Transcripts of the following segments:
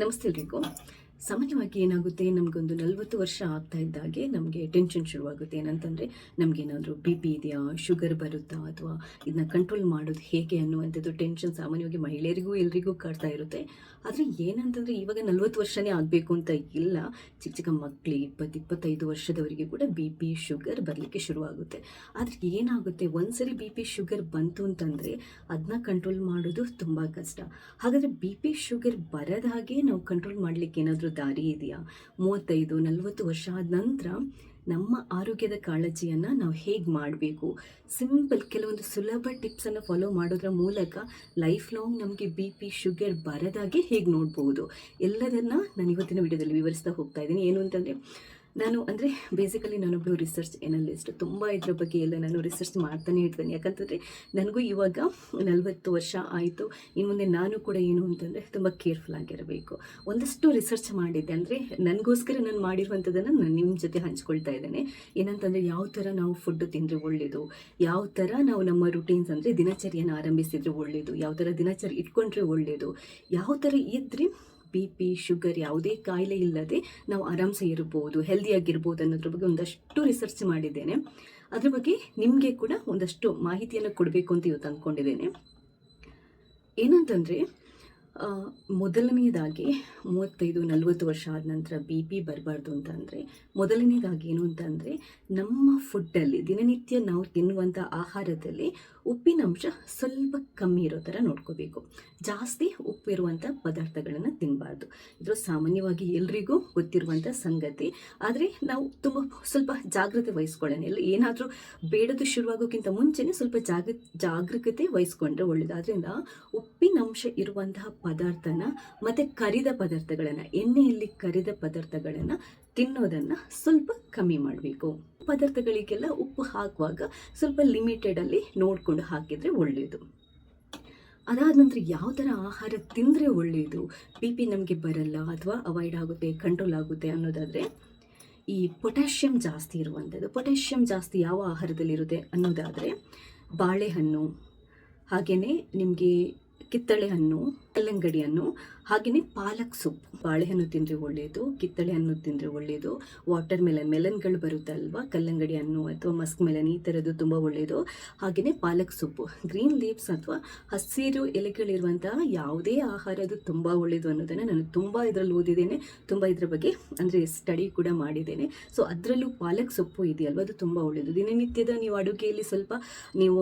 ನಮಸ್ತೆ ಎಲ್ರಿಗೂ ಸಾಮಾನ್ಯವಾಗಿ ಏನಾಗುತ್ತೆ? ನಮಗೊಂದು ನಲವತ್ತು ವರ್ಷ ಆಗ್ತಾ ಇದ್ದಾಗೆ ನಮಗೆ ಟೆನ್ಷನ್ ಶುರುವಾಗುತ್ತೆ. ಏನಂತಂದರೆ, ನಮಗೇನಾದರೂ ಬಿ ಪಿ ಇದೆಯಾ? ಶುಗರ್ ಬರುತ್ತಾ? ಅಥವಾ ಇದನ್ನ ಕಂಟ್ರೋಲ್ ಮಾಡೋದು ಹೇಗೆ ಅನ್ನುವಂಥದ್ದು ಟೆನ್ಷನ್ ಸಾಮಾನ್ಯವಾಗಿ ಮಹಿಳೆಯರಿಗೂ, ಎಲ್ರಿಗೂ ಕಾಡ್ತಾ ಇರುತ್ತೆ. ಆದರೆ ಏನಂತಂದರೆ, ಇವಾಗ ನಲವತ್ತು ವರ್ಷನೇ ಆಗಬೇಕು ಅಂತ ಇಲ್ಲ. ಚಿಕ್ಕ ಚಿಕ್ಕ ಮಕ್ಕಳಿಗೆ ಇಪ್ಪತ್ತು ಇಪ್ಪತ್ತೈದು ವರ್ಷದವರಿಗೆ ಕೂಡ ಬಿ ಪಿ ಶುಗರ್ ಬರಲಿಕ್ಕೆ ಶುರುವಾಗುತ್ತೆ. ಆದರೆ ಏನಾಗುತ್ತೆ? ಒಂದ್ಸರಿ ಬಿ ಪಿ ಶುಗರ್ ಬಂತು ಅಂತಂದರೆ ಅದನ್ನ ಕಂಟ್ರೋಲ್ ಮಾಡೋದು ತುಂಬ ಕಷ್ಟ. ಹಾಗಾದರೆ ಬಿ ಪಿ ಶುಗರ್ ಬರದ ಹಾಗೆ ನಾವು ಕಂಟ್ರೋಲ್ ಮಾಡಲಿಕ್ಕೆ ಏನಾದರೂ ದಾರಿ ಇದೆಯಾ? ಮೂವತ್ತೈದು, ನಲವತ್ತು ವರ್ಷ ಆದ ನಂತರ ನಮ್ಮ ಆರೋಗ್ಯದ ಕಾಳಜಿಯನ್ನು ನಾವು ಹೇಗೆ ಮಾಡಬೇಕು? ಸಿಂಪಲ್ ಕೆಲವೊಂದು ಸುಲಭ ಟಿಪ್ಸನ್ನು ಫಾಲೋ ಮಾಡೋದ್ರ ಮೂಲಕ ಲೈಫ್ ಲಾಂಗ್ ನಮಗೆ ಬಿ ಪಿ ಶುಗರ್ ಬರದಾಗೆ ಹೇಗೆ ನೋಡ್ಬೋದು? ಎಲ್ಲದನ್ನು ನಾನು ಇವತ್ತಿನ ವಿಡಿಯೋದಲ್ಲಿ ವಿವರಿಸ್ತಾ ಹೋಗ್ತಾ ಇದ್ದೀನಿ. ಏನು ಅಂತಂದರೆ ನಾನು ಅಂದರೆ ಬೇಸಿಕಲಿ ನಾನೊಬ್ಬಳು ರಿಸರ್ಚ್ ಎನಲಿಸ್ಟ್ ತುಂಬ ಇದ್ರ ಬಗ್ಗೆ ಎಲ್ಲ ನಾನು ರಿಸರ್ಚ್ ಮಾಡ್ತಾನೆ ಇರ್ತೇನೆ. ಯಾಕಂತಂದರೆ ನನಗೂ ಇವಾಗ ನಲವತ್ತು ವರ್ಷ ಆಯಿತು. ಇನ್ನು ಮುಂದೆ ನಾನು ಕೂಡ ಏನು ಅಂತಂದರೆ ತುಂಬ ಕೇರ್ಫುಲ್ ಆಗಿರಬೇಕು. ಒಂದಷ್ಟು ರಿಸರ್ಚ್ ಮಾಡಿದ್ದೆ. ಅಂದರೆ ನನಗೋಸ್ಕರ ನಾನು ಮಾಡಿರುವಂಥದ್ದನ್ನು ನಾನು ನಿಮ್ಮ ಜೊತೆ ಹಂಚ್ಕೊಳ್ತಾ ಇದ್ದೇನೆ. ಏನಂತಂದರೆ ಯಾವ ಥರ ನಾವು ಫುಡ್ ತಿಂದರೆ ಒಳ್ಳೆಯದು ಯಾವ ಥರ ನಾವು ನಮ್ಮ ರುಟೀನ್ಸ್ ಅಂದರೆ ದಿನಚರಿಯನ್ನು ಆರಂಭಿಸಿದರೆ ಒಳ್ಳೆಯದು ಯಾವ ಥರ ದಿನಚರಿ ಇಟ್ಕೊಂಡ್ರೆ ಒಳ್ಳೆಯದು ಯಾವ ಥರ ಇದ್ದರೆ ಬಿ ಪಿ, ಶುಗರ್ ಯಾವುದೇ ಕಾಯಿಲೆ ಇಲ್ಲದೆ ನಾವು ಆರಾಮ್ಸೆ ಇರ್ಬೋದು, ಹೆಲ್ದಿಯಾಗಿರ್ಬೋದು ಅನ್ನೋದ್ರ ಬಗ್ಗೆ ಒಂದಷ್ಟು ರಿಸರ್ಚ್ ಮಾಡಿದ್ದೇನೆ. ಅದ್ರ ಬಗ್ಗೆ ನಿಮಗೆ ಕೂಡ ಒಂದಷ್ಟು ಮಾಹಿತಿಯನ್ನು ಕೊಡಬೇಕು ಅಂತ ಇವತ್ತು ಅಂದ್ಕೊಂಡಿದ್ದೇನೆ ಏನಂತಂದರೆ ಆ, ಮೊದಲನೆಯದಾಗಿ ಮೂವತ್ತೈದು ನಲವತ್ತು ವರ್ಷ ಆದ ನಂತರ ಬಿ ಪಿ ಬರಬಾರ್ದು ಅಂತಂದರೆ ಮೊದಲನೇದಾಗಿ ಏನು ಅಂತಂದರೆ ನಮ್ಮ ಫುಡ್ಡಲ್ಲಿ ದಿನನಿತ್ಯ ನಾವು ತಿನ್ನುವಂಥ ಆಹಾರದಲ್ಲಿ ಉಪ್ಪಿನಂಶ ಸ್ವಲ್ಪ ಕಮ್ಮಿ ಇರೋ ಥರ ನೋಡ್ಕೋಬೇಕು. ಜಾಸ್ತಿ ಉಪ್ಪಿರುವಂಥ ಪದಾರ್ಥಗಳನ್ನು ತಿನ್ನಬಾರ್ದು ಇದು ಸಾಮಾನ್ಯವಾಗಿ ಎಲ್ರಿಗೂ ಗೊತ್ತಿರುವಂಥ ಸಂಗತಿ. ಆದರೆ ನಾವು ತುಂಬ ಸ್ವಲ್ಪ ಜಾಗ್ರತೆ ವಹಿಸ್ಕೊಳ್ಳೋಣ. ಎಲ್ಲ ಏನಾದರೂ ಬೇಡದು ಶುರುವಾಗೋಕ್ಕಿಂತ ಮುಂಚೆನೇ ಸ್ವಲ್ಪ ಜಾಗ ಜಾಗರೂಕತೆ ವಹಿಸ್ಕೊಂಡ್ರೆ ಒಳ್ಳೆಯದು ಆದ್ದರಿಂದ ಉಪ್ಪಿನಂಶ ಇರುವಂತಹ ಪದಾರ್ಥನ ಮತ್ತು ಕರಿದ ಪದಾರ್ಥಗಳನ್ನು, ಎಣ್ಣೆಯಲ್ಲಿ ಕರಿದ ಪದಾರ್ಥಗಳನ್ನು ತಿನ್ನೋದನ್ನು ಸ್ವಲ್ಪ ಕಮ್ಮಿ ಮಾಡಬೇಕು. ಪದಾರ್ಥಗಳಿಗೆಲ್ಲ ಉಪ್ಪು ಹಾಕುವಾಗ ಸ್ವಲ್ಪ ಲಿಮಿಟೆಡಲ್ಲಿ ನೋಡಿಕೊಂಡು ಹಾಕಿದರೆ ಒಳ್ಳೆಯದು ಅದಾದ ನಂತರ ಯಾವ ಥರ ಆಹಾರ ತಿಂದರೆ ಒಳ್ಳೆಯದು ಬಿ ಪಿ ನಮಗೆ ಬರಲ್ಲ ಅಥವಾ ಅವಾಯ್ಡ್ ಆಗುತ್ತೆ ಕಂಟ್ರೋಲ್ ಆಗುತ್ತೆ ಅನ್ನೋದಾದರೆ, ಈ ಪೊಟ್ಯಾಷಿಯಮ್ ಜಾಸ್ತಿ ಇರುವಂಥದ್ದು ಪೊಟ್ಯಾಷಿಯಮ್ ಜಾಸ್ತಿ ಯಾವ ಆಹಾರದಲ್ಲಿರುತ್ತೆ ಅನ್ನೋದಾದರೆ, ಬಾಳೆಹಣ್ಣು ಹಾಗೆಯೇ ನಿಮಗೆ ಕಿತ್ತಳೆ ಹಣ್ಣು ಕಲ್ಲಂಗಡಿ ಹಣ್ಣು ಹಾಗೆಯೇ ಪಾಲಕ್ ಸೊಪ್ಪು. ಬಾಳೆಹಣ್ಣು ತಿಂದರೆ ಒಳ್ಳೆಯದು ಕಿತ್ತಳೆ ಹಣ್ಣು ತಿಂದರೆ ಒಳ್ಳೆಯದು ವಾಟರ್ ಮೆಲನ್, ಮೆಲನ್ಗಳು ಬರುತ್ತಲ್ವ? ಕಲ್ಲಂಗಡಿ ಹಣ್ಣು ಅಥವಾ ಮಸ್ಕ್ ಮೆಲನ್ ಈ ಥರದ್ದು ತುಂಬ ಒಳ್ಳೆಯದು ಹಾಗೆಯೇ ಪಾಲಕ್ ಸೊಪ್ಪು. ಗ್ರೀನ್ ಲೀವ್ಸ್ ಅಥವಾ ಹಸಿರು ಎಲೆಗಳಿರುವಂತಹ ಯಾವುದೇ ಆಹಾರ ಅದು ತುಂಬ ಒಳ್ಳೆಯದು ಅನ್ನೋದನ್ನು ನಾನು ತುಂಬ ಇದರಲ್ಲಿ ಓದಿದ್ದೇನೆ. ತುಂಬ ಇದರ ಬಗ್ಗೆ ಅಂದರೆ ಸ್ಟಡಿ ಕೂಡ ಮಾಡಿದ್ದೇನೆ. ಸೊ ಅದರಲ್ಲೂ ಪಾಲಕ್ ಸೊಪ್ಪು ಇದೆಯಲ್ವ? ಅದು ತುಂಬ ಒಳ್ಳೆಯದು ದಿನನಿತ್ಯದ ನೀವು ಅಡುಗೆಯಲ್ಲಿ ಸ್ವಲ್ಪ ನೀವು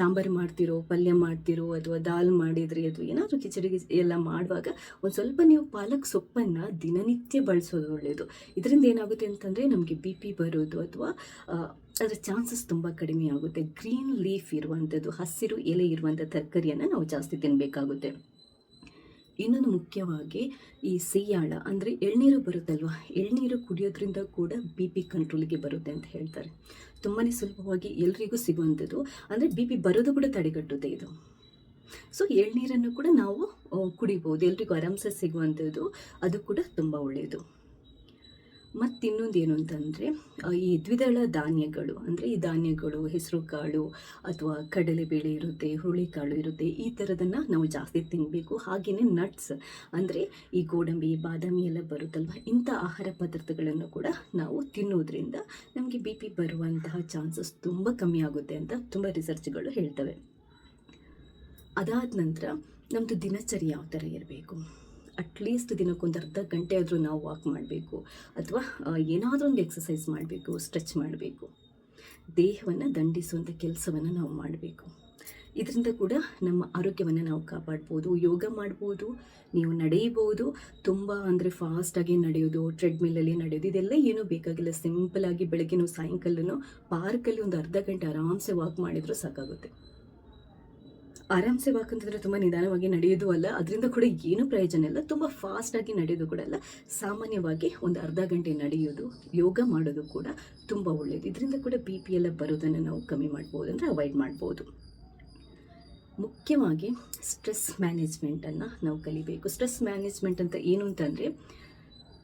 ಸಾಂಬಾರು ಮಾಡ್ತಿರೋ, ಪಲ್ಯ ಮಾಡ್ತಿರೋ ಅಥವಾ ದಾಲ್ ಮಾಡಿದರೆ ಅದು ಏನಾದರೂ ಕಿಚಡಿ ಗಿಚ್- ಎಲ್ಲ ಮಾಡುವಾಗ ಒಂದು ಸ್ವಲ್ಪ ನೀವು ಪಾಲಕ್ ಸೊಪ್ಪನ್ನು ದಿನನಿತ್ಯ ಬಳಸೋದು ಒಳ್ಳೆಯದು ಇದರಿಂದ ಏನಾಗುತ್ತೆ ಅಂತಂದರೆ ನಮಗೆ ಬಿ ಪಿ ಬರೋದು ಅಥವಾ ಅದರ ಚಾನ್ಸಸ್ ತುಂಬ ಕಡಿಮೆ ಆಗುತ್ತೆ. ಗ್ರೀನ್ ಲೀಫ್ ಇರುವಂಥದ್ದು ಹಸಿರು ಎಲೆ ಇರುವಂಥ ತರಕಾರಿಯನ್ನು ನಾವು ಜಾಸ್ತಿ ತಿನ್ನಬೇಕಾಗುತ್ತೆ ಇನ್ನೊಂದು ಮುಖ್ಯವಾಗಿ ಈ ಸೀಯಾಳ, ಅಂದರೆ ಎಳ್ನೀರು ಬರುತ್ತಲ್ವ? ಎಳ್ನೀರು ಕುಡಿಯೋದ್ರಿಂದ ಕೂಡ ಬಿ ಪಿ ಕಂಟ್ರೋಲಿಗೆ ಬರುತ್ತೆ ಅಂತ ಹೇಳ್ತಾರೆ. ತುಂಬಾ ಸುಲಭವಾಗಿ ಎಲ್ರಿಗೂ ಸಿಗುವಂಥದ್ದು. ಅಂದರೆ ಬಿ ಪಿ ಬರೋದು ಕೂಡ ತಡೆಗಟ್ಟುತ್ತೆ ಇದು. ಸೊ ಎಳ್ನೀರನ್ನು ಕೂಡ ನಾವು ಕುಡಿಬೋದು. ಎಲ್ರಿಗೂ ಆರಾಮ್ಸೆ ಸಿಗುವಂಥದ್ದು. ಅದು ಕೂಡ ತುಂಬ ಒಳ್ಳೆಯದು ಮತ್ತು ಏನು ಅಂತಂದರೆ ಈ ದ್ವಿದಳ ಧಾನ್ಯಗಳು, ಅಂದರೆ ಈ ಧಾನ್ಯಗಳು, ಹೆಸರು ಕಾಳು ಅಥವಾ ಕಡಲೆಬೇಳೆ ಇರುತ್ತೆ ಹುರುಳಿಕಾಳು ಇರುತ್ತೆ, ಈ ಥರದನ್ನು ನಾವು ಜಾಸ್ತಿ ತಿನ್ನಬೇಕು ಹಾಗೆಯೇ ನಟ್ಸ್ ಅಂದರೆ ಈ ಗೋಡಂಬಿ, ಬಾದಾಮಿ ಎಲ್ಲ ಬರುತ್ತಲ್ವ, ಇಂಥ ಆಹಾರ ಪದಾರ್ಥಗಳನ್ನು ಕೂಡ ನಾವು ತಿನ್ನೋದ್ರಿಂದ ನಮಗೆ ಬಿ ಪಿ ಬರುವಂತಹ ಚಾನ್ಸಸ್ ತುಂಬ ಕಮ್ಮಿ ಆಗುತ್ತೆ ಅಂತ ತುಂಬ ರಿಸರ್ಚ್ಗಳು ಹೇಳ್ತವೆ. ಅದಾದ ನಂತರ ನಮ್ಮದು ದಿನಚರಿ ಯಾವ ಥರ ಇರಬೇಕು? ಅಟ್ಲೀಸ್ಟ್ ದಿನಕ್ಕೊಂದು ಅರ್ಧ ಗಂಟೆ ಆದರೂ ನಾವು ವಾಕ್ ಮಾಡಬೇಕು, ಅಥವಾ ಏನಾದರೂ ಒಂದು ಎಕ್ಸಸೈಸ್ ಮಾಡಬೇಕು ಸ್ಟ್ರೆಚ್ ಮಾಡಬೇಕು. ದೇಹವನ್ನು ದಂಡಿಸುವಂಥ ಕೆಲಸವನ್ನು ನಾವು ಮಾಡಬೇಕು. ಇದರಿಂದ ಕೂಡ ನಮ್ಮ ಆರೋಗ್ಯವನ್ನು ನಾವು ಕಾಪಾಡ್ಬೋದು, ಯೋಗ ಮಾಡ್ಬೋದು, ನೀವು ನಡೆಯಬಹುದು, ತುಂಬ ಅಂದರೆ ಫಾಸ್ಟಾಗಿ ನಡೆಯೋದು ಟ್ರೆಡ್ಮಿಲಲ್ಲಿ ನಡೆಯೋದು, ಇದೆಲ್ಲ ಏನೂ ಬೇಕಾಗಿಲ್ಲ. ಸಿಂಪಲಾಗಿ ಬೆಳಗ್ಗೆ ಸಾಯಂಕಾಲನೂ ಪಾರ್ಕಲ್ಲಿ ಒಂದು ಅರ್ಧ ಗಂಟೆ ಆರಾಮ್ಸೆ ವಾಕ್ ಮಾಡಿದರೂ ಸಾಕಾಗುತ್ತೆ. ಆರಾಮ್ಸೆ ವಾಕ್ ತುಂಬ ನಿಧಾನವಾಗಿ ನಡೆಯೋದು ಅಲ್ಲ. ಅದರಿಂದ ಕೂಡ ಏನು ಪ್ರಯೋಜನ ಇಲ್ಲ. ತುಂಬ ಫಾಸ್ಟಾಗಿ ನಡೆಯೋದು ಕೂಡ ಅಲ್ಲ. ಸಾಮಾನ್ಯವಾಗಿ ಒಂದು ಅರ್ಧ ಗಂಟೆ ನಡೆಯೋದು, ಯೋಗ ಮಾಡೋದು ಕೂಡ ತುಂಬ ಒಳ್ಳೆಯದು ಇದರಿಂದ ಕೂಡ ಬಿ ಪಿ ಎಲ್ಲ ಬರೋದನ್ನು ನಾವು ಕಮ್ಮಿ ಮಾಡ್ಬೋದು ಅಂದರೆ ಅವಾಯ್ಡ್ ಮಾಡ್ಬೋದು. ಮುಖ್ಯವಾಗಿ ಸ್ಟ್ರೆಸ್ ಮ್ಯಾನೇಜ್ಮೆಂಟನ್ನು ನಾವು ಕಲಿಬೇಕು. ಸ್ಟ್ರೆಸ್ ಮ್ಯಾನೇಜ್ಮೆಂಟ್ ಅಂತ ಏನು ಅಂತಂದರೆ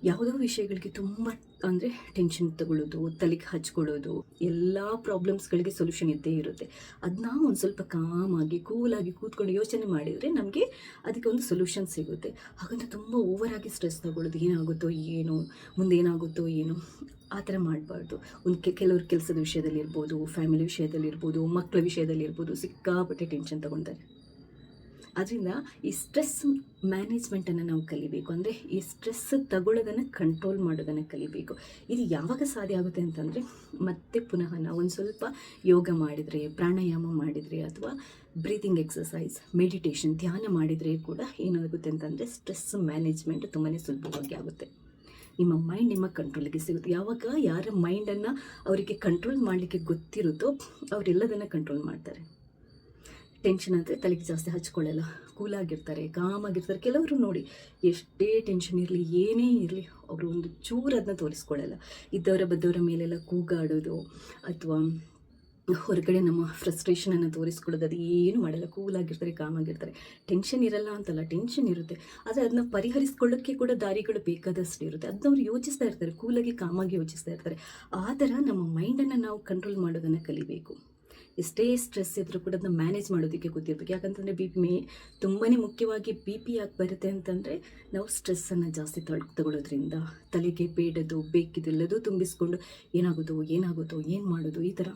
ಯಾವುದೋ ವಿಷಯಗಳಿಗೆ ತುಂಬ ಅಂದರೆ ಟೆನ್ಷನ್ ತಗೊಳ್ಳೋದು, ತಲೆಗೆ ಹಚ್ಕೊಳ್ಳೋದು, ಎಲ್ಲ ಪ್ರಾಬ್ಲಮ್ಸ್ಗಳಿಗೆ ಸೊಲ್ಯೂಷನ್ ಇದ್ದೇ ಇರುತ್ತೆ. ಅದನ್ನ ಒಂದು ಸ್ವಲ್ಪ ಕಾಮಾಗಿ ಕೂಲಾಗಿ ಕೂತ್ಕೊಂಡು ಯೋಚನೆ ಮಾಡಿದರೆ ನಮಗೆ ಅದಕ್ಕೆ ಒಂದು ಸೊಲ್ಯೂಷನ್ ಸಿಗುತ್ತೆ. ಹಾಗಂತ ತುಂಬ ಓವರಾಗಿ ಸ್ಟ್ರೆಸ್ ತಗೊಳ್ಳೋದು, ಏನಾಗುತ್ತೋ ಏನು, ಮುಂದೆ ಏನಾಗುತ್ತೋ ಏನೋ, ಆ ಥರ ಮಾಡಬಾರ್ದು. ಒಂದು ಕೆ, ಕೆಲವ್ರ ಕೆಲಸದ ವಿಷಯದಲ್ಲಿ ಇರ್ಬೋದು ಫ್ಯಾಮಿಲಿ ವಿಷಯದಲ್ಲಿ ಇರ್ಬೋದು ಮಕ್ಕಳ ವಿಷಯದಲ್ಲಿ ಇರ್ಬೋದು, ಸಿಕ್ಕಾಪಟ್ಟೆ ಟೆನ್ಷನ್ ತಗೊತಾರೆ ಅದರಿಂದ ಈ ಸ್ಟ್ರೆಸ್ ಮ್ಯಾನೇಜ್ಮೆಂಟನ್ನು ನಾವು ಕಲಿಬೇಕು. ಅಂದರೆ ಈ ಸ್ಟ್ರೆಸ್ ತಗೊಳ್ಳೋದನ್ನು ಕಂಟ್ರೋಲ್ ಮಾಡೋದನ್ನು ಕಲಿಬೇಕು. ಇದು ಯಾವಾಗ ಸಾಧ್ಯ ಆಗುತ್ತೆ ಅಂತಂದರೆ, ಮತ್ತೆ ಪುನಃ ನಾವು ಒಂದು ಸ್ವಲ್ಪ ಯೋಗ ಮಾಡಿದರೆ, ಪ್ರಾಣಾಯಾಮ ಮಾಡಿದರೆ ಅಥವಾ ಬ್ರೀತಿಂಗ್ ಎಕ್ಸಸೈಸ್ ಮೆಡಿಟೇಷನ್ ಧ್ಯಾನ ಮಾಡಿದರೆ ಕೂಡ ಏನಾಗುತ್ತೆ ಅಂತಂದರೆ ಸ್ಟ್ರೆಸ್ ಮ್ಯಾನೇಜ್ಮೆಂಟ್ ತುಂಬಾ ಸುಲಭವಾಗಿ ಆಗುತ್ತೆ. ನಿಮ್ಮ ಮೈಂಡ್ ನಿಮ್ಮ ಕಂಟ್ರೋಲಿಗೆ ಸಿಗುತ್ತೆ. ಯಾವಾಗ ಯಾರ ಮೈಂಡನ್ನು ಅವರಿಗೆ ಕಂಟ್ರೋಲ್ ಮಾಡಲಿಕ್ಕೆ ಗೊತ್ತಿರುತ್ತೋ, ಅವರೆಲ್ಲದನ್ನು ಕಂಟ್ರೋಲ್ ಮಾಡ್ತಾರೆ. ಟೆನ್ಷನ್ ಅಂದರೆ ತಲೆಗೆ ಜಾಸ್ತಿ ಹಚ್ಕೊಳ್ಳಲ್ಲ. ಕೂಲಾಗಿರ್ತಾರೆ ಕಾಮಾಗಿರ್ತಾರೆ ಕೆಲವರು ನೋಡಿ ಎಷ್ಟೇ ಟೆನ್ಷನ್ ಇರಲಿ, ಏನೇ ಇರಲಿ, ಅವರು ಒಂದು ಚೂರು ಅದನ್ನ ತೋರಿಸ್ಕೊಳ್ಳಲ್ಲ. ಇದ್ದವರ ಬದ್ದವರ ಮೇಲೆಲ್ಲ ಕೂಗಾಡೋದು ಅಥವಾ ಹೊರಗಡೆ ನಮ್ಮ ಫ್ರಸ್ಟ್ರೇಷನನ್ನು ತೋರಿಸ್ಕೊಳ್ಳೋದು, ಅದು ಏನು ಮಾಡಲ್ಲ. ಕೂಲಾಗಿರ್ತಾರೆ ಕಾಮಾಗಿರ್ತಾರೆ ಟೆನ್ಷನ್ ಇರಲ್ಲ ಅಂತಲ್ಲ ಟೆನ್ಷನ್ ಇರುತ್ತೆ. ಆದರೆ ಅದನ್ನ ಪರಿಹರಿಸ್ಕೊಳ್ಳೋಕ್ಕೆ ಕೂಡ ದಾರಿಗಳು ಬೇಕಾದಷ್ಟು ಇರುತ್ತೆ. ಅದನ್ನ ಅವ್ರು ಯೋಚಿಸ್ತಾ ಇರ್ತಾರೆ ಕೂಲಾಗಿ ಕಾಮಾಗಿ ಯೋಚಿಸ್ತಾ ಇರ್ತಾರೆ. ಆ ಥರ ನಮ್ಮ ಮೈಂಡನ್ನು ನಾವು ಕಂಟ್ರೋಲ್ ಮಾಡೋದನ್ನು ಕಲಿಬೇಕು. ಎಷ್ಟೇ ಸ್ಟ್ರೆಸ್ ಇದ್ದರೂ ಕೂಡ ಅದನ್ನ ಮ್ಯಾನೇಜ್ ಮಾಡೋದಕ್ಕೆ ಗೊತ್ತಿರಬೇಕು ಯಾಕಂತಂದರೆ ಬಿ ಪಿ ಮೇ ತುಂಬಾ ಮುಖ್ಯವಾಗಿ ಬಿ ಪಿ ಯಾಕೆ ಬರುತ್ತೆ ಅಂತಂದರೆ ನಾವು ಸ್ಟ್ರೆಸ್ಸನ್ನು ಜಾಸ್ತಿ ತೊಳ್ ತಗೊಳ್ಳೋದ್ರಿಂದ ತಲೆಗೆ ಬೇಡದು, ಬೇಕಿದೆಲ್ಲದೂ ತುಂಬಿಸ್ಕೊಂಡು ಏನಾಗೋದು ಏನಾಗೋದು ಏನು ಮಾಡೋದು ಈ ಥರ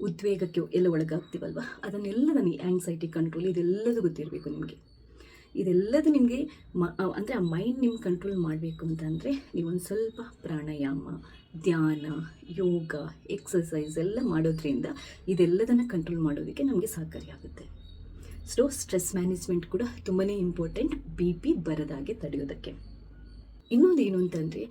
ಉದ್ವೇಗಕ್ಕೆ ಎಲ್ಲ ಒಳಗಾಗ್ತೀವಲ್ವ? ಅದನ್ನೆಲ್ಲದನ್ನು ಆ್ಯಂಗ್ಸೈಟಿ ಕಂಟ್ರೋಲ್ ಇದೆಲ್ಲದೂ ಗೊತ್ತಿರಬೇಕು ನಿಮಗೆ. ಇದೆಲ್ಲದು ನಿಮಗೆ ಮ ಅಂದರೆ ಆ ಮೈಂಡ್ ನಿಮ್ಮ ಕಂಟ್ರೋಲ್ ಮಾಡಬೇಕು ಅಂತಂದರೆ ನೀವೊಂದು ಸ್ವಲ್ಪ ಪ್ರಾಣಾಯಾಮ, ಧ್ಯಾನ, ಯೋಗ ಎಕ್ಸಸೈಸ್ ಎಲ್ಲ ಮಾಡೋದ್ರಿಂದ ಇದೆಲ್ಲದನ್ನು ಕಂಟ್ರೋಲ್ ಮಾಡೋದಕ್ಕೆ ನಮಗೆ ಸಹಕಾರಿಯಾಗುತ್ತೆ ಸೊ ಸ್ಟ್ರೆಸ್ ಮ್ಯಾನೇಜ್ಮೆಂಟ್ ಕೂಡ ತುಂಬಾ ಇಂಪಾರ್ಟೆಂಟ್ ಬಿ ಪಿ ಬರದಾಗೆ ತಡೆಯೋದಕ್ಕೆ. ಇನ್ನೊಂದು ಏನು ಅಂತಂದರೆ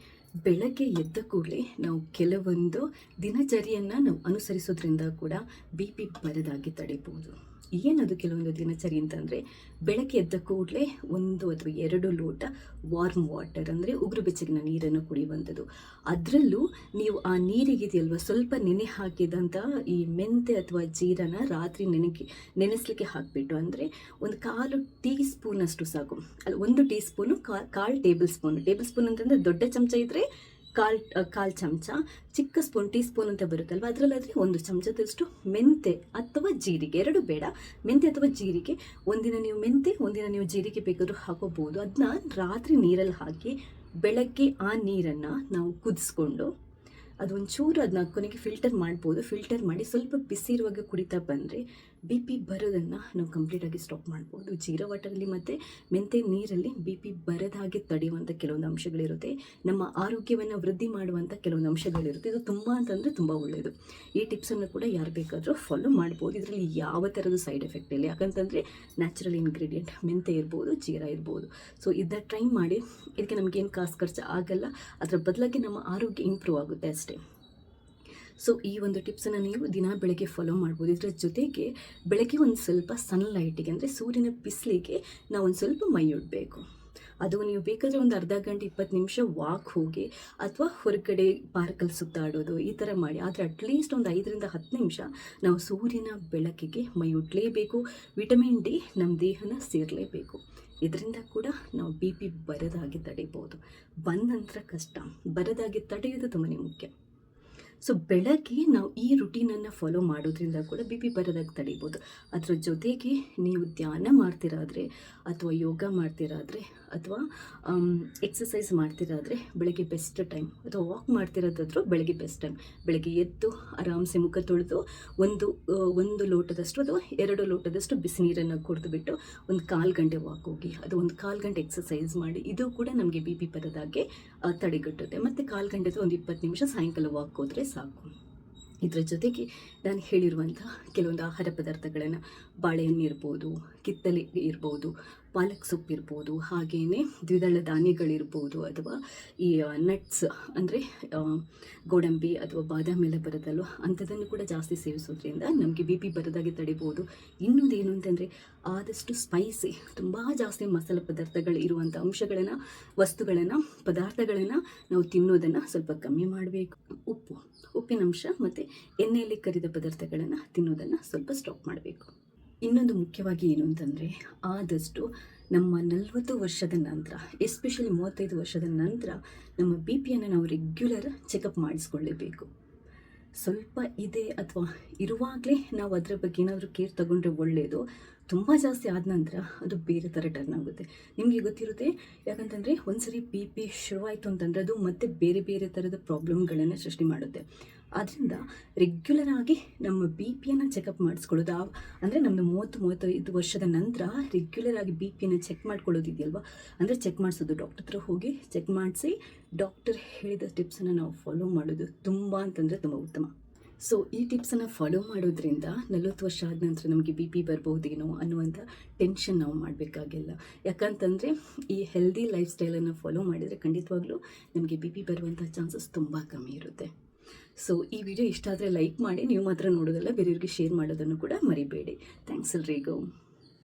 ಬೆಳಗ್ಗೆ ಎದ್ದ ಕೂಡಲೇ ನಾವು ಕೆಲವೊಂದು ದಿನಚರಿಯನ್ನು ನಾವು ಅನುಸರಿಸೋದ್ರಿಂದ ಕೂಡ ಬಿ ಪಿ ಬರದಾಗಿ ತಡಿಬೋದು. ಏನದು ಕೆಲವೊಂದು ದಿನಚರಿ ಅಂತಂದರೆ ಬೆಳಗ್ಗೆ ಎದ್ದ ಕೂಡಲೇ ಒಂದು ಅಥವಾ ಎರಡು ಲೋಟ ವಾರ್ಮ್ ವಾಟರ್ ಅಂದರೆ ಉಗುರು ಬೆಚ್ಚಗಿನ ನೀರನ್ನು ಕುಡಿಯುವಂಥದ್ದು. ಅದರಲ್ಲೂ ನೀವು ಆ ನೀರಿಗಿದೆಯಲ್ವ ಸ್ವಲ್ಪ ನೆನೆ ಹಾಕಿದಂಥ ಈ ಮೆಂತೆ ಅಥವಾ ಜೀರನ ರಾತ್ರಿ ನೆನಕ್ಕೆ ನೆನೆಸಲಿಕ್ಕೆ ಹಾಕಿಬಿಟ್ಟು ಅಂದರೆ ಒಂದು ಕಾಲು ಟೀ ಸ್ಪೂನಷ್ಟು ಸಾಕು. ಅಲ್ಲಿ, ಒಂದು ಟೀ ಸ್ಪೂನು ಕಾಲು ಟೇಬಲ್ ಸ್ಪೂನು. ಟೇಬಲ್ ಸ್ಪೂನ್ ಅಂತಂದರೆ ದೊಡ್ಡ ಚಮಚ ಇದ್ದರೆ ಕಾಲು ಕಾಲು ಚಮಚ, ಚಿಕ್ಕ ಸ್ಪೂನ್, ಟೀ ಸ್ಪೂನ್ ಅಂತ ಬರುತ್ತಲ್ವ? ಅದರಲ್ಲಾದರೆ ಒಂದು ಚಮಚದಷ್ಟು ಮೆಂತೆ ಅಥವಾ ಜೀರಿಗೆ. ಎರಡು ಬೇಡ. ಮೆಂತೆ ಅಥವಾ ಜೀರಿಗೆ. ಒಂದಿನ ನೀವು ಮೆಂತೆ ಒಂದಿನ ನೀವು ಜೀರಿಗೆ ಬೇಕಾದರೂ ಹಾಕೋಬೋದು ಅದನ್ನ ರಾತ್ರಿ ನೀರಲ್ಲಿ ಹಾಕಿ, ಬೆಳಗ್ಗೆ ಆ ನೀರನ್ನು ನಾವು ಕುದಿಸ್ಕೊಂಡು ಅದು ಒಂಚೂರು ಅದನ್ನ ಕೊನೆಗೆ ಫಿಲ್ಟರ್ ಮಾಡ್ಬೋದು. ಫಿಲ್ಟರ್ ಮಾಡಿ ಸ್ವಲ್ಪ ಬಿಸಿ ಇರುವಾಗ ಕುಡಿತಾ ಬಂದರೆ ಬಿ ಪಿ ಬರೋದನ್ನು ನಾವು ಕಂಪ್ಲೀಟಾಗಿ ಸ್ಟಾಪ್ ಮಾಡ್ಬೋದು. ಜೀರ ವಾಟರಲ್ಲಿ ಮತ್ತು ಮೆಂತೆ ನೀರಲ್ಲಿ ಬಿ ಪಿ ಬರದ ಹಾಗೆ ತಡೆಯುವಂಥ ಕೆಲವೊಂದು ಅಂಶಗಳಿರುತ್ತೆ. ನಮ್ಮ ಆರೋಗ್ಯವನ್ನು ವೃದ್ಧಿ ಮಾಡುವಂಥ ಕೆಲವೊಂದು ಅಂಶಗಳಿರುತ್ತೆ. ಇದು ತುಂಬ ಅಂತಂದರೆ ತುಂಬ ಒಳ್ಳೆಯದು ಈ ಟಿಪ್ಸನ್ನು ಕೂಡ ಯಾರು ಬೇಕಾದರೂ ಫಾಲೋ ಮಾಡ್ಬೋದು. ಇದರಲ್ಲಿ ಯಾವ ಥರದ ಸೈಡ್ ಎಫೆಕ್ಟ್ ಇಲ್ಲ. ಯಾಕಂತಂದರೆ ನ್ಯಾಚುರಲ್ ಇಂಗ್ರೀಡಿಯೆಂಟ್ ಮೆಂತೆ ಇರ್ಬೋದು, ಜೀರಾ ಇರ್ಬೋದು. ಸೊ ಇದನ್ನ ಟ್ರೈ ಮಾಡಿ. ಇದಕ್ಕೆ ನಮಗೇನು ಕಾಸು ಖರ್ಚು ಆಗಲ್ಲ. ಅದರ ಬದಲಾಗಿ ನಮ್ಮ ಆರೋಗ್ಯ ಇಂಪ್ರೂವ್ ಆಗುತ್ತೆ ಅಷ್ಟೇ. ಸೊ ಈ ಒಂದು ಟಿಪ್ಸನ್ನು ನೀವು ದಿನ ಬೆಳಗ್ಗೆ ಫಾಲೋ ಮಾಡ್ಬೋದು. ಇದರ ಜೊತೆಗೆ ಬೆಳಗ್ಗೆ ಒಂದು ಸ್ವಲ್ಪ ಸನ್ಲೈಟಿಗೆ ಅಂದರೆ ಸೂರ್ಯನ ಬಿಸಿಲಿಗೆ ನಾವು ಒಂದು ಸ್ವಲ್ಪ ಮೈ ಇಡಬೇಕು ಅದು ನೀವು ಬೇಕಾದರೆ ಒಂದು ಅರ್ಧ ಗಂಟೆ, ಇಪ್ಪತ್ತು ನಿಮಿಷ ವಾಕ್ ಹೋಗಿ ಅಥವಾ ಹೊರಗಡೆ ಪಾರ್ಕಲ್ಲಿ ಸುತ್ತಾಡೋದು, ಈ ಥರ ಮಾಡಿ. ಆದರೆ ಅಟ್ಲೀಸ್ಟ್ ಒಂದು ಐದರಿಂದ ಹತ್ತು ನಿಮಿಷ ನಾವು ಸೂರ್ಯನ ಬೆಳಕಿಗೆ ಮೈ ಉಡಲೇಬೇಕು ವಿಟಮಿನ್ ಡಿ ನಮ್ಮ ದೇಹನ ಸೇರಲೇಬೇಕು. ಇದರಿಂದ ಕೂಡ ನಾವು ಬಿ ಪಿ ಬರದಾಗಿ ತಡಿಬೋದು. ಬಂದ ನಂತರ ಕಷ್ಟ. ಬರದಾಗಿ ತಡೆಯೋದು ತುಂಬಾ ಮುಖ್ಯ. ಸೊ ಬೆಳಗ್ಗೆ ನಾವು ಈ ರುಟೀನನ್ನು ಫಾಲೋ ಮಾಡೋದ್ರಿಂದ ಕೂಡ ಬಿ ಪಿ ಬರೋದಾಗಿ ತಡಿಬೋದು. ಅದರ ಜೊತೆಗೆ ನೀವು ಧ್ಯಾನ ಮಾಡ್ತಿರಾದರೆ ಅಥವಾ ಯೋಗ ಮಾಡ್ತಿರಾದರೆ ಅಥವಾ ಎಕ್ಸಸೈಸ್ ಮಾಡ್ತಿರಾದರೆ ಬೆಳಗ್ಗೆ ಬೆಸ್ಟ್ ಟೈಮ್ ಅಥವಾ ವಾಕ್ ಮಾಡ್ತಿರೋದಾದ್ರೂ ಬೆಳಗ್ಗೆ ಬೆಸ್ಟ್ ಟೈಮ್ ಬೆಳಗ್ಗೆ ಎದ್ದು ಆರಾಮ್ಸೆ ಮುಖ ತೊಳೆದು ಒಂದು ಒಂದು ಲೋಟದಷ್ಟು ಅಥವಾ ಎರಡು ಲೋಟದಷ್ಟು ಬಿಸಿ ನೀರನ್ನು ಕುಡಿದುಬಿಟ್ಟು ಒಂದು ಕಾಲು ಗಂಟೆ ವಾಕ್ ಹೋಗಿ, ಅದು ಒಂದು ಕಾಲು ಗಂಟೆ ಎಕ್ಸಸೈಸ್ ಮಾಡಿ, ಇದು ಕೂಡ ನಮಗೆ ಬಿ ಪಿ ಬರೋದಾಗೆ ತಡೆಗಟ್ಟುತ್ತೆ. ಮತ್ತು ಕಾಲು ಗಂಟೆದು ಒಂದು ಇಪ್ಪತ್ತು ನಿಮಿಷ ಸಾಯಂಕಾಲ ವಾಕ್ ಹೋದರೆ ಸಾಕು. ಇದರ ಜೊತೆಗೆ ನಾನು ಹೇಳಿರುವಂಥ ಕೆಲವೊಂದು ಆಹಾರ ಪದಾರ್ಥಗಳನ್ನು ಬಾಳೆಹಣ್ಣು ಇರ್ಬೋದು ಕಿತ್ತಲೆ ಇರ್ಬೋದು ಪಾಲಕ್ ಸೊಪ್ಪು ಇರ್ಬೋದು ಹಾಗೆಯೇ ದ್ವಿದಳ ಧಾನ್ಯಗಳಿರ್ಬೋದು ಅಥವಾ ಈ ನಟ್ಸ್ ಅಂದರೆ ಗೋಡಂಬಿ ಅಥವಾ ಬಾದಾಮಿ ಎಲ್ಲ ಬರುತ್ತಲ್ವ, ಅಂಥದ್ದನ್ನು ಕೂಡ ಜಾಸ್ತಿ ಸೇವಿಸೋದ್ರಿಂದ ನಮಗೆ ಬಿ ಪಿ ಬರೋದಾಗಿ ತಡಿಬೋದು. ಇನ್ನೊಂದು ಅಂತಂದರೆ ಆದಷ್ಟು ಸ್ಪೈಸಿ ತುಂಬ ಜಾಸ್ತಿ ಮಸಾಲೆ ಪದಾರ್ಥಗಳು ಇರುವಂಥ ಅಂಶಗಳನ್ನು, ವಸ್ತುಗಳನ್ನು, ಪದಾರ್ಥಗಳನ್ನು ನಾವು ತಿನ್ನೋದನ್ನು ಸ್ವಲ್ಪ ಕಮ್ಮಿ ಮಾಡಬೇಕು. ಉಪ್ಪು ಉಪ್ಪಿನಂಶ ಮತ್ತು ಎಣ್ಣೆಯಲ್ಲಿ ಕರಿದ ಪದಾರ್ಥಗಳನ್ನು ತಿನ್ನೋದನ್ನು ಸ್ವಲ್ಪ ಸ್ಟಾಪ್ ಮಾಡಬೇಕು. ಇನ್ನೊಂದು ಮುಖ್ಯವಾಗಿ ಏನು ಅಂತಂದರೆ, ಆದಷ್ಟು ನಮ್ಮ ನಲವತ್ತು ವರ್ಷದ ನಂತರ ಎಸ್ಪೆಷಲಿ ಮೂವತ್ತೈದು ವರ್ಷದ ನಂತರ ನಮ್ಮ ಬಿ ಪಿಯನ್ನು ನಾವು ರೆಗ್ಯುಲರ್ ಚೆಕಪ್ ಮಾಡಿಸ್ಕೊಳ್ಳೇಬೇಕು. ಸ್ವಲ್ಪ ಇದೆ ಅಥವಾ ಇರುವಾಗಲೇ ನಾವು ಅದರ ಬಗ್ಗೆ ಏನಾದರೂ ಕೇರ್ ತಗೊಂಡ್ರೆ ಒಳ್ಳೆಯದು ತುಂಬ ಜಾಸ್ತಿ ಆದ ನಂತರ ಅದು ಬೇರೆ ಥರ ಟರ್ನ್ ಆಗುತ್ತೆ. ನಿಮಗೆ ಗೊತ್ತಿರುತ್ತೆ, ಯಾಕಂತಂದರೆ ಒಂದು ಸರಿ ಬಿ ಪಿ ಶುರುವಾಯಿತು ಅಂತಂದರೆ ಅದು ಮತ್ತೆ ಬೇರೆ ಬೇರೆ ಥರದ ಪ್ರಾಬ್ಲಮ್ಗಳನ್ನು ಸೃಷ್ಟಿ ಮಾಡುತ್ತೆ. ಆದ್ದರಿಂದ ರೆಗ್ಯುಲರ್ ಆಗಿ ನಮ್ಮ ಬಿ ಪಿಯನ್ನು ಚೆಕಪ್ ಮಾಡಿಸ್ಕೊಳ್ಳೋದು. ಅಂದರೆ ನಮ್ಮದು ಮೂವತ್ತು, ಮೂವತ್ತೈದು ವರ್ಷದ ನಂತರ ರೆಗ್ಯುಲರ್ ಆಗಿ ಬಿ ಪಿಯನ್ನು ಚೆಕ್ ಮಾಡ್ಕೊಳ್ಳೋದಿದೆಯಲ್ವ? ಅಂದರೆ ಚೆಕ್ ಮಾಡಿಸೋದು. ಡಾಕ್ಟರ್ ಹತ್ರ ಹೋಗಿ ಚೆಕ್ ಮಾಡಿಸಿ ಡಾಕ್ಟರ್ ಹೇಳಿದ ಟಿಪ್ಸನ್ನು ನಾವು ಫಾಲೋ ಮಾಡೋದು ತುಂಬ ಅಂತಂದರೆ ತುಂಬ ಉತ್ತಮ. ಸೊ ಈ ಟಿಪ್ಸನ್ನು ಫಾಲೋ ಮಾಡೋದ್ರಿಂದ ನಲವತ್ತು ವರ್ಷ ಆದ ನಂತರ ನಮಗೆ ಬಿ ಪಿ ಬರ್ಬೋದೇನೋ ಅನ್ನುವಂಥ ಟೆನ್ಷನ್ ನಾವು ಮಾಡಬೇಕಾಗಿಲ್ಲ. ಯಾಕಂತಂದರೆ ಈ ಹೆಲ್ದಿ ಲೈಫ್ ಸ್ಟೈಲನ್ನು ಫಾಲೋ ಮಾಡಿದರೆ ಖಂಡಿತವಾಗ್ಲೂ ನಮಗೆ ಬಿ ಪಿ ಬರುವಂಥ ಚಾನ್ಸಸ್ ತುಂಬ ಕಮ್ಮಿ ಇರುತ್ತೆ. ಸೊ ಈ ವಿಡಿಯೋ ಇಷ್ಟ ಆದರೆ ಲೈಕ್ ಮಾಡಿ, ನೀವು ಮಾತ್ರ ನೋಡೋದಲ್ಲ, ಬೇರೆಯವ್ರಿಗೆ ಶೇರ್ ಮಾಡೋದನ್ನು ಕೂಡ ಮರಿಬೇಡಿ. ಥ್ಯಾಂಕ್ಸ್ ಎಲ್ರಿಗೂ.